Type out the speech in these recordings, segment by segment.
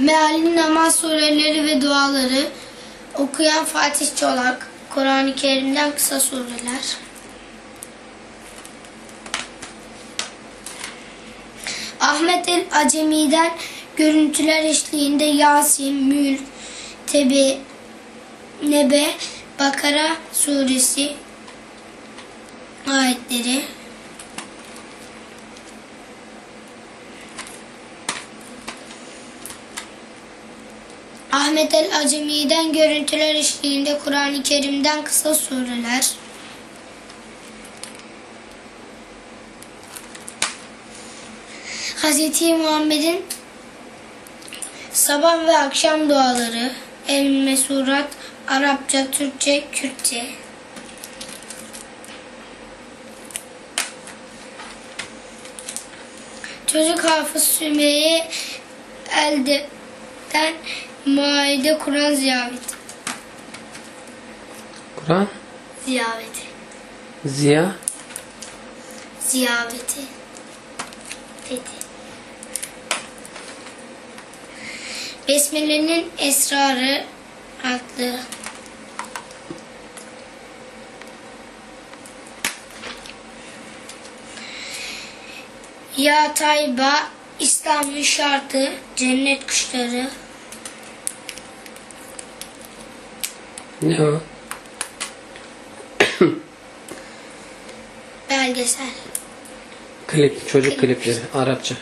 Mealli namaz sureleri ve duaları okuyan Fatih Çolak, Kur'an-ı Kerim'den kısa sureler. Ahmet el Acemi'den görüntüler eşliğinde Yasin, Mülk, Tebe, Nebe, Bakara suresi ayetleri. Ahmet el Acemi'den görüntüler eşliğinde Kur'an-ı Kerim'den kısa sureler. Hz. Muhammed'in sabah ve akşam duaları, El Mesurat, Arapça, Türkçe, Kürtçe. Çocuk Hafız Sümeyye Elde'den Maide Kur'an ziyareti. Kur'an. Ziyareti. Ziya. Ziyareti. Dedi. Besmele'nin Esrarı adlı Ya Tayba, İslam'ın şartı, cennet kuşları, Ne o? belgesel. Klip. Çocuk klipleri. Arapça.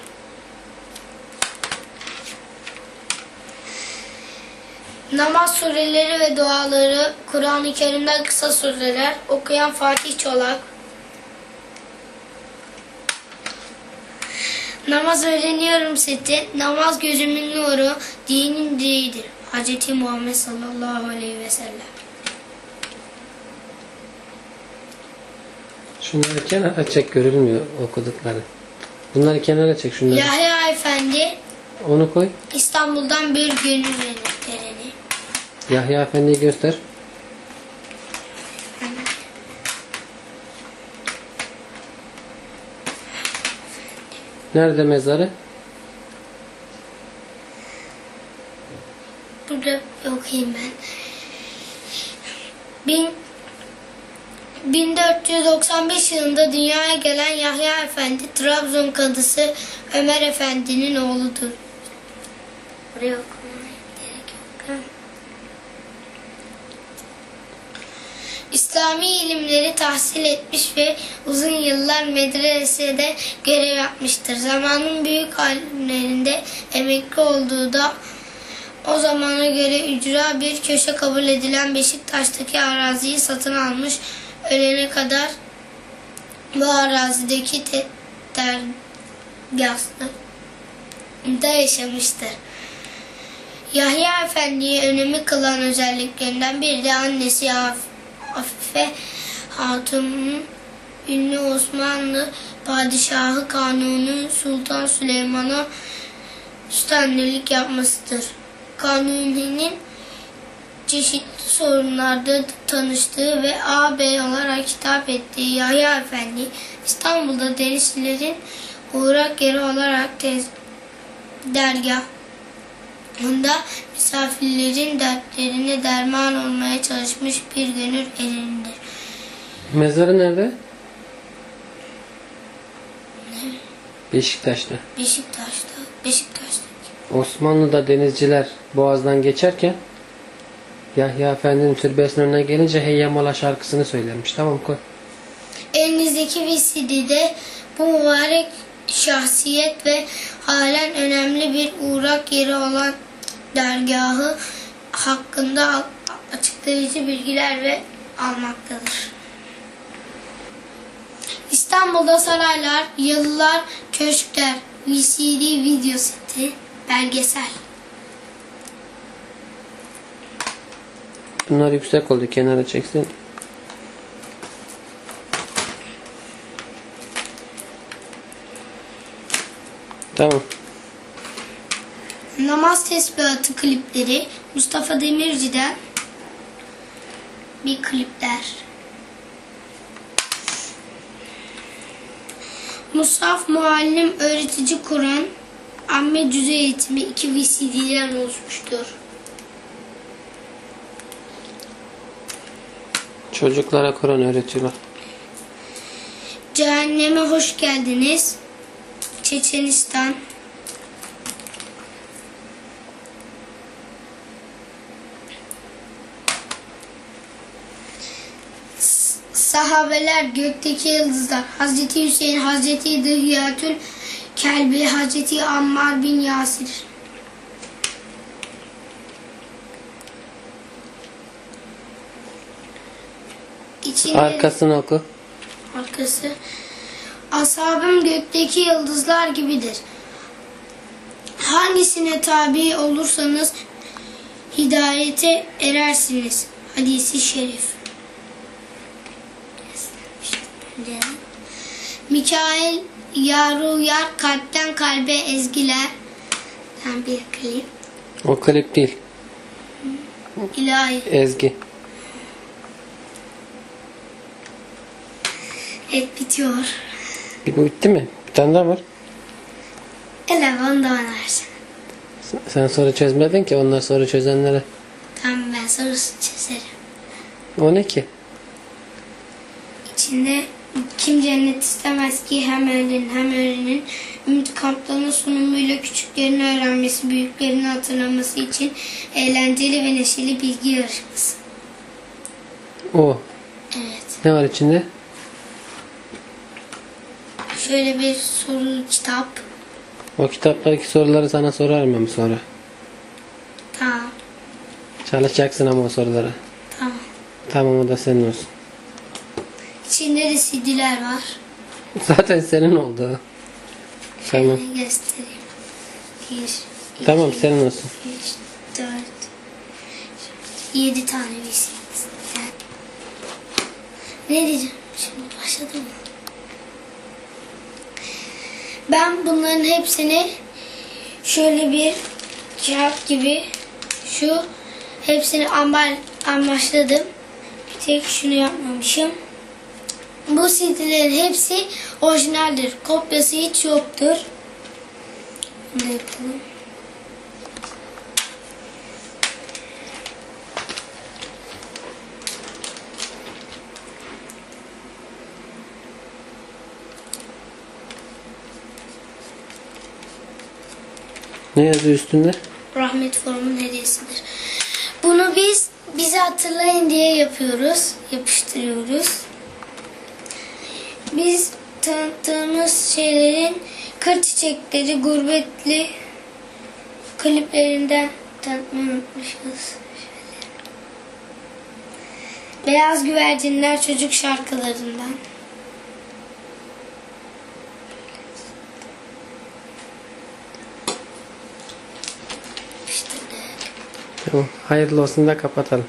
Namaz sureleri ve duaları, Kur'an-ı Kerim'den kısa sureler, okuyan Fatih Çolak. Namaz öğreniyorum seti, namaz gözümün nuru, dinin direğidir. Hz. Muhammed sallallahu aleyhi ve sellem. Şunları kenara çek görülmüyor okudukları. Bunları kenara çek şunları. Yahya Efendi, Onu koy. İstanbul'dan bir gönül ereni. Yahya Efendi'yi göster. Nerede mezarı? Burada okuyayım ben. Bin, 1495 yılında dünyaya gelen Yahya Efendi, Trabzon kadısı Ömer Efendi'nin oğludur. Buraya okumaya İslami ilimleri tahsil etmiş ve uzun yıllar medresede görev yapmıştır. Zamanın büyük alimlerinde emekli olduğu da o zamana göre ücra bir köşe kabul edilen Beşiktaş'taki araziyi satın almış. Ölene kadar bu arazideki te- dergahlı da yaşamıştır. Yahya Efendi'ye önemi kılan özelliklerinden biri de annesi Af- Afife Hatun'un ünlü Osmanlı Padişahı Kanuni Sultan Süleyman'a üstenlik yapmasıdır. Kanuni'nin çeşitli sorunlarda tanıştığı ve ağabey olarak hitap ettiği Yahya Efendi İstanbul'da denizcilerin uğrak yeri olarak tez dergahında misafirlerin dertlerine derman olmaya çalışmış bir gönül erindir. Mezarı nerede? Beşiktaş'ta. Beşiktaş'ta, Beşiktaş'ta. Osmanlı'da denizciler boğazdan geçerken Yahya Efendi'nin türbesinin önüne gelince Heyyamala şarkısını söylemiş. Tamam koy. Elinizdeki VCD'de bu mübarek şahsiyet ve halen önemli bir uğrak yeri olan dergahı hakkında açıklayıcı bilgiler ve almaktadır. İstanbul'da saraylar, yalılar, köşkler, VCD video seti, belgesel. Bunlar yüksek oldu. Kenara çeksin. Tamam. Namaz tesbihatı klipleri Mustafa Demirci'den bir klipler. Musaf Muallim Öğretici Kur'an amme cüze eğitimi 2 VCD'den oluşmuştur. Çocuklara Kur'an öğretiyorlar. Cehenneme hoş geldiniz. Çeçenistan. Sahabeler gökteki yıldızlar. Hazreti Hüseyin, Hazreti Dıhiyatül Kelbi, Hazreti Ammar bin Yasir. İçinde Arkasını oku. arkası. Ashabım gökteki yıldızlar gibidir. Hangisine tabi olursanız hidayete erersiniz. Hadisi şerif. Mikail yaru yar kalpten kalbe ezgiler. Ben bir klip. O klip değil. İlahi. Ezgi. Et bitiyor. Bu bitti mi? Bir tane daha var. Elevan daha versin. Sen soru çözmedin ki onlar soru çözenlere. Tamam ben sorusu çözerim. O ne ki? İçinde kim cennet istemez ki hem öğrenin hem öğrenin ümit kamplarının sunumuyla küçüklerin öğrenmesi, büyüklerin hatırlaması için eğlenceli ve neşeli bilgi yarışması. O. Evet. Ne var içinde? Şöyle bir soru kitap. O kitaptaki soruları sana sorarım ama sonra. Tamam. Çalışacaksın ama o sorulara. Tamam. Tamam o da senin olsun. İçinde de CD'ler var. Zaten senin oldu. Tamam. Şöyle göstereyim. Bir, Tamam iki, senin olsun. üç, dört, yedi tane VCD. Yani. Ne diyeceğim? Şimdi başladı mı? Ben bunların hepsini şöyle bir kağıt gibi şu hepsini ambar amaçladım. Bir tek şunu yapmamışım. Bu CD'lerin hepsi orijinaldir. Kopyası hiç yoktur. Bunu yapalım. Ne yazıyor üstünde? Rahmet Forum'un hediyesidir. Bunu biz bizi hatırlayın diye yapıyoruz. Yapıştırıyoruz. Biz tanıttığımız şeylerin kır çiçekleri, gurbetli kliplerinden tanıtmayı unutmuşuz. Beyaz güvercinler çocuk şarkılarından. Tamam. Hayırlı olsun da kapatalım.